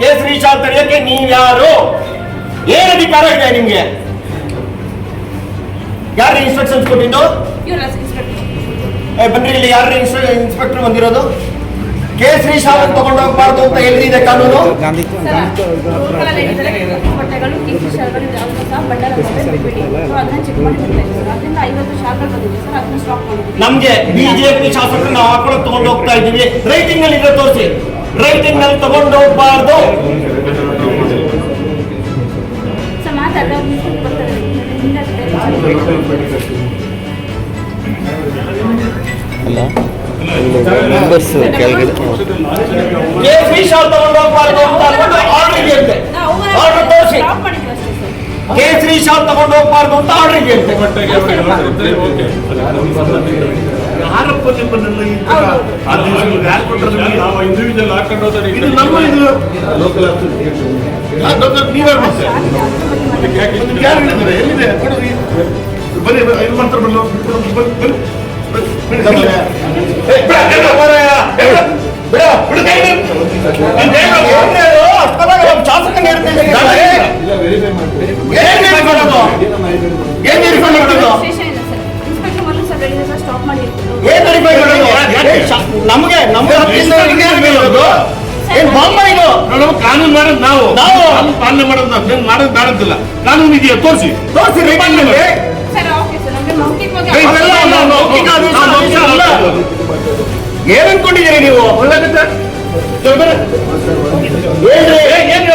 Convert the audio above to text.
ಕೇಸರಿ ಶಾಲ್ ತೆರೆಯೋಕೆ ನೀವ್ಯಾರು? ಏನ್ ಅಧಿಕಾರ ಇದೆ ನಿಮ್ಗೆ? ಯಾರು ಇನ್ಸ್ಟ್ರಕ್ಷನ್ಸ್ ಕೊಟ್ಟಿದ್ದು? ಬನ್ನಿ ಇಲ್ಲಿ ಯಾರು ಇನ್ಸ್ಪೆಕ್ಟರ್ ಬಂದಿರೋದು? ಕೇಸರಿ ಶಾಲ್ ತಗೊಂಡು ಹೋಗ್ಬಾರ್ದು ಅಂತ ಹೇಳಿದೆ ಕಾನೂನು. ನಮ್ಗೆ ಬಿಜೆಪಿ ಶಾಸಕರು ನಾವು ಹಾಕೊಂಡು ತಗೊಂಡು ಹೋಗ್ತಾ ಇದ್ದೀವಿ. ರೈಟಿಂಗ್ ಅಲ್ಲಿ ತೋರಿಸಿ. ರೈಟಿಂಗ್ನಲ್ಲಿ ತಗೊಂಡು ಹೋಗ್ಬಾರ್ದು. ಕೇಸರಿ ಶಾಲ್ ತಗೊಂಡು ಹೋಗ್ಬಾರ್ದು ಅಂತ ಅನ್ಬಿಟ್ಟು ಆರ್ಡರ್ ಇದೆಯಂತೆ ಆರ್ಡರ್ ತೋರಿಸಿ. ಸ್ಟಾಪ್ ಮಾಡಿದ್ವಿ ಸರ್. ಕೇಸರಿ ಶಾಲ್ ತಗೊಂಡು ಹೋಗ್ಬಾರ್ದು ಅಂತ ಆರ್ಡರ್ ಇದೆಯಂತೆ ಯಾರಪ್ಪ ನಿಮ್ಮನ್ನೆಲ್ಲ ಈ ತರ. ಆದೇಶಗಳು ಯಾರು ಕೊಟ್ಟರು ನಿಮಗೆ? ನಾವು ಇಂಡಿವಿಜುವಲ್ ಹಾಕೊಂಡು ಹೋದ್ರೆ ಇದು ನಮ್ಮ ಇದು ಆ, ನೀವೇ ಮತ್ತೆ? ಇದಕ್ಕೆ ಯಾರು ಹೇಳಿದ್ದಾರೆ? ಎಲ್ಲಿದೆ ಕೊಡು ಬನ್ನಿ ಬನ್ನಿ, ಮಾತ್ರ ಬನ್ನಿ, ಬನ್ನಿ, ಬನ್ನಿ, ಬನ್ನಿ. ಬನ್ನಿ. ಏ, ಬಿಡ, ಬಿಡ, ಮಾರಾಯ. ಏ, ಬಿಡ, ಬಿಡ, ಕೈ ನೀನು. ನೀನ್ ಸ್ಟಾಪ್ ಮಾಡಿ ಏನ್ ಮಾಡೋದು? ನಮಗೆ ನಮ್ಮ ಹಿಂಗೆ. ಏನ್ ಬಾಂಬ ಇದು ನಾವು ಕಾನೂನು ಮಾಡೋದು ನಾವು ನಾವು. ಕಾನೂನು ಪಾಲನೆ ಮಾಡೋದು ನಾವು ಏನ್ ಮಾಡೋದು ಬೇಡದಿಲ್ಲ ಕಾನೂನು ಇದೆಯಾ ತೋರಿಸಿ ತೋರಿಸಿ ರಿಮಾಂಡ್ ಅಲ್ಲ. ಏನ್ ಅನ್ಕೊಂಡಿದ್ದೀರಿ ನೀವು ಒಳ್ಳೆ? ಏನ್